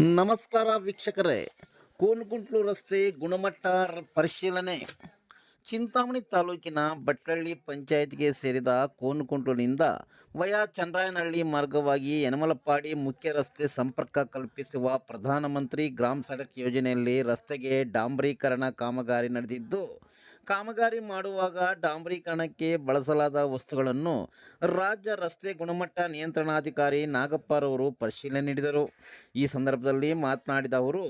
ನಮಸ್ಕಾರ ವೀಕ್ಷಕರೇ. ಕೋನಗುಂಟ್ಲು ರಸ್ತೆ ಗುಣಮಟ್ಟ ಪರಿಶೀಲನೆ. ಚಿಂತಾಮಣಿ ತಾಲೂಕಿನ ಬಟ್ಲಳ್ಳಿ ಪಂಚಾಯತ್ಗೆ ಸೇರಿದ ಕೋನಗುಂಟ್ಲಿನಿಂದ ವಯಾ ಚಂದ್ರಾಯನಹಳ್ಳಿ ಮಾರ್ಗವಾಗಿ ಯನಮಲಪಾಡಿ ಮುಖ್ಯ ರಸ್ತೆ ಸಂಪರ್ಕ ಕಲ್ಪಿಸುವ ಪ್ರಧಾನಮಂತ್ರಿ ಗ್ರಾಮ ಸಡಕ್ ಯೋಜನೆಯಲ್ಲಿ ರಸ್ತೆಗೆ ಡಾಂಬರೀಕರಣ ಕಾಮಗಾರಿ ನಡೆದಿದ್ದು ಕಾಮಗಾರಿ ಮಾಡುವಾಗ ಡಾಂಬರೀಕರಣಕ್ಕೆ ಬಳಸಲಾದ ವಸ್ತುಗಳನ್ನು ರಾಜ್ಯ ರಸ್ತೆ ಗುಣಮಟ್ಟ ನಿಯಂತ್ರಣಾಧಿಕಾರಿ ನಾಗಪ್ಪರವರು ಪರಿಶೀಲನೆ ನೀಡಿದರು. ಈ ಸಂದರ್ಭದಲ್ಲಿ ಮಾತನಾಡಿದ ಅವರು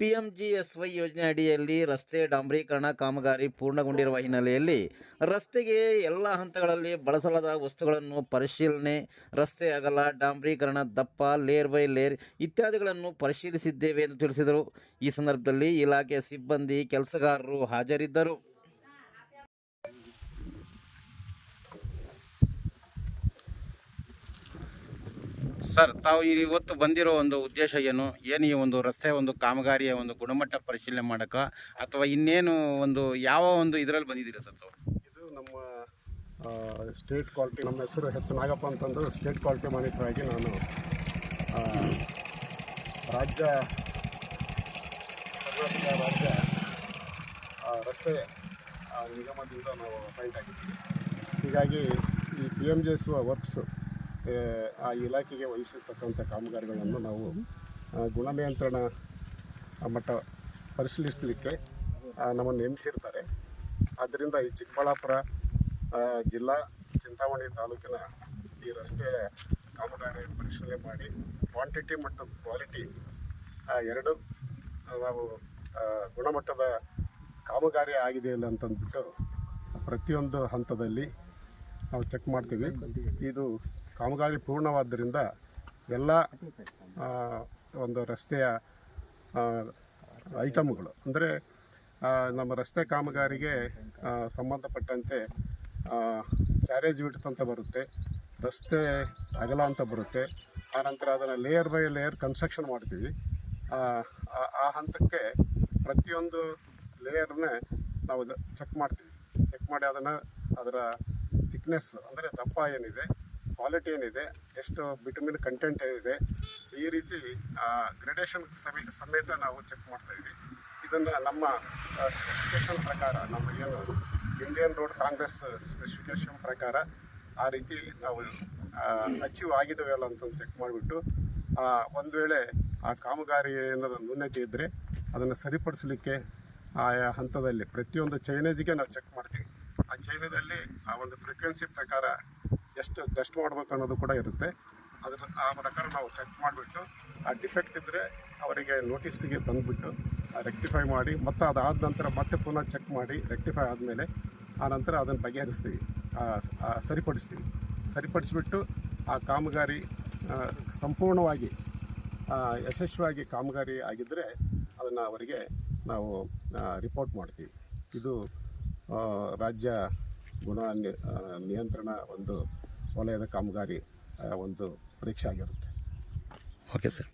P M G S Y ಯೋಜನೆ ಅಡಿಯಲ್ಲಿ ರಸ್ತೆ ಡಾಂಬರೀಕರಣ ಕಾಮಗಾರಿ ಪೂರ್ಣಗೊಂಡಿರುವ ಹಿನ್ನೆಲೆಯಲ್ಲಿ ರಸ್ತೆಗೆ ಎಲ್ಲ ಹಂತಗಳಲ್ಲಿ ಬಳಸಲಾದ ವಸ್ತುಗಳನ್ನು ಪರಿಶೀಲನೆ, ರಸ್ತೆ ಅಗಲ, ಡಾಂಬರೀಕರಣ ದಪ್ಪ ಲೇರ್ ಬೈ ಲೇರ್ ಇತ್ಯಾದಿಗಳನ್ನು ಪರಿಶೀಲಿಸಿದ್ದೇವೆ ಎಂದು ತಿಳಿಸಿದರು. ಈ ಸಂದರ್ಭದಲ್ಲಿ ಇಲಾಖೆ ಸಿಬ್ಬಂದಿ, ಕೆಲಸಗಾರರು ಹಾಜರಿದ್ದರು. ಸರ್, ತಾವು ಇವತ್ತು ಬಂದಿರೋ ಒಂದು ಉದ್ದೇಶ ಏನು? ಏನು ಈ ಒಂದು ರಸ್ತೆ ಒಂದು ಕಾಮಗಾರಿಯ ಒಂದು ಗುಣಮಟ್ಟ ಪರಿಶೀಲನೆ ಮಾಡಕ ಅಥವಾ ಇನ್ನೇನು ಒಂದು ಯಾವ ಒಂದು ಇದರಲ್ಲಿ ಬಂದಿದ್ದೀರಾ ಸರ್ ತಾವು? ಇದು ನಮ್ಮ ಸ್ಟೇಟ್ ಕ್ವಾಲಿಟಿ ನಮ್ಮ ಹೆಸರು ಹೆಚ್ ನಾಗಪ್ಪ ಅಂತಂದು ಸ್ಟೇಟ್ ಕ್ವಾಲಿಟಿ ಮಾನಿಟರ್ ಆಗಿ ನಾನು ರಾಜ್ಯ, ಕರ್ನಾಟಕ ರಾಜ್ಯ ರಸ್ತೆ ನಿಗಮದಿಂದ ನಾವು ಅಪಾಯಿಂಟ್ ಆಗಿದ್ದೀವಿ. ಹೀಗಾಗಿ ಈ P M J S works ಆ ಇಲಾಖೆಗೆ ವಹಿಸಿರ್ತಕ್ಕಂಥ ಕಾಮಗಾರಿಗಳನ್ನು ನಾವು ಗುಣ ಗುಣನಿಯಂತ್ರಣ ಮಟ್ಟ ಪರಿಶೀಲಿಸಲಿಕ್ಕೆ ನಮ್ಮನ್ನು ನೇಮಿಸಿರ್ತಾರೆ. ಆದ್ದರಿಂದ ಈ ಚಿಕ್ಕಬಳ್ಳಾಪುರ ಜಿಲ್ಲಾ ಚಿಂತಾಮಣಿ ತಾಲೂಕಿನ ಈ ರಸ್ತೆ ಕಾಮಗಾರಿ ಪರಿಶೀಲನೆ ಮಾಡಿ, ಕ್ವಾಂಟಿಟಿ ಮತ್ತು ಕ್ವಾಲಿಟಿ ಎರಡು, ನಾವು ಗುಣಮಟ್ಟದ ಕಾಮಗಾರಿ ಆಗಿದೆ ಇಲ್ಲ ಅಂತಂದ್ಬಿಟ್ಟು ಪ್ರತಿಯೊಂದು ಹಂತದಲ್ಲಿ ನಾವು ಚೆಕ್ ಮಾಡ್ತೀವಿ. ಇದು ಕಾಮಗಾರಿ ಪೂರ್ಣವಾದ್ದರಿಂದ ಎಲ್ಲ ಒಂದು ರಸ್ತೆಯ ಐಟಮ್ಗಳು ಅಂದರೆ ನಮ್ಮ ರಸ್ತೆ ಕಾಮಗಾರಿಗೆ ಸಂಬಂಧಪಟ್ಟಂತೆ ಕ್ಯಾರೇಜ್ ವಿಡ್ತ್ ಅಂತ ಬರುತ್ತೆ, ರಸ್ತೆ ಅಗಲ ಅಂತ ಬರುತ್ತೆ ಆನಂತರ ಅದನ್ನು ಲೇಯರ್ ಬೈ ಲೇಯರ್ ಕನ್ಸ್ಟ್ರಕ್ಷನ್ ಮಾಡ್ತೀವಿ. ಆ ಹಂತಕ್ಕೆ ಪ್ರತಿಯೊಂದು ಲೇಯರ್ನೇ ನಾವು ಚೆಕ್ ಮಾಡ್ತೀವಿ. ಚೆಕ್ ಮಾಡಿ ಅದನ್ನು, ಅದರ ಥಿಕ್ನೆಸ್ ಅಂದರೆ ದಪ್ಪ ಏನಿದೆ ಕ್ವಾಲಿಟಿ ಏನಿದೆ, ಎಷ್ಟು ವಿಟಮಿನ್ ಕಂಟೆಂಟ್ ಏನಿದೆ ಈ ರೀತಿ ಗ್ರೇಡೇಷನ್ ಸಮೇ ಸಮೇತ ನಾವು ಚೆಕ್ ಮಾಡ್ತಾ ಇದ್ವಿ. ಇದನ್ನು ನಮ್ಮ ಸ್ಪೆಸಿಫಿಕೇಷನ್ ಪ್ರಕಾರ, ನಮ್ಮ ಏನು ಇಂಡಿಯನ್ ರೋಡ್ ಕಾಂಗ್ರೆಸ್ ಸ್ಪೆಸಿಫಿಕೇಷನ್ ಪ್ರಕಾರ ಆ ರೀತಿ ನಾವು ಅಚೀವ್ ಆಗಿದ್ದೇವೆ ಅಲ್ಲ ಅಂತ ಚೆಕ್ ಮಾಡಿಬಿಟ್ಟು ಒಂದು ವೇಳೆ ಆ ಕಾಮಗಾರಿ ಏನಾದರೂ ನ್ಯೂನತೆ ಇದ್ದರೆ ಅದನ್ನು ಸರಿಪಡಿಸಲಿಕ್ಕೆ ಆಯಾ ಹಂತದಲ್ಲಿ ಪ್ರತಿಯೊಂದು ಚೈನೇಜಿಗೆ ನಾವು ಚೆಕ್ ಮಾಡ್ತೀವಿ. ಆ ಚೈನದಲ್ಲಿ ಆ ಒಂದು ಫ್ರೀಕ್ವೆನ್ಸಿ ಪ್ರಕಾರ ಎಷ್ಟು ಟೆಸ್ಟ್ ಮಾಡಬೇಕು ಅನ್ನೋದು ಕೂಡ ಇರುತ್ತೆ. ಅದರ ಆ ಪ್ರಕಾರ ನಾವು ಚೆಕ್ ಮಾಡಿಬಿಟ್ಟು, ಆ ಡಿಫೆಕ್ಟ್ ಇದ್ದರೆ ಅವರಿಗೆ ನೋಟಿಸ್ಗೆ ತಂದುಬಿಟ್ಟು ರೆಕ್ಟಿಫೈ ಮಾಡಿ, ಮತ್ತು ಅದಾದ ನಂತರ ಮತ್ತೆ ಪುನಃ ಚೆಕ್ ಮಾಡಿ ರೆಕ್ಟಿಫೈ ಆದಮೇಲೆ ಆ ನಂತರ ಅದನ್ನು ಬಗೆಹರಿಸ್ತೀವಿ. ಸರಿಪಡಿಸ್ತೀವಿ. ಸರಿಪಡಿಸಿಬಿಟ್ಟು ಆ ಕಾಮಗಾರಿ ಸಂಪೂರ್ಣವಾಗಿ ಯಶಸ್ವಿಯಾಗಿ ಕಾಮಗಾರಿ ಆಗಿದ್ದರೆ ಅದನ್ನು ಅವರಿಗೆ ನಾವು ರಿಪೋರ್ಟ್ ಮಾಡ್ತೀವಿ. ಇದು ರಾಜ್ಯ ಗುಣ ನಿಯಂತ್ರಣ ಒಂದು ವಲಯದ ಕಾಮಗಾರಿ ಒಂದು ಪರೀಕ್ಷೆ ಆಗಿರುತ್ತೆ. Okay sir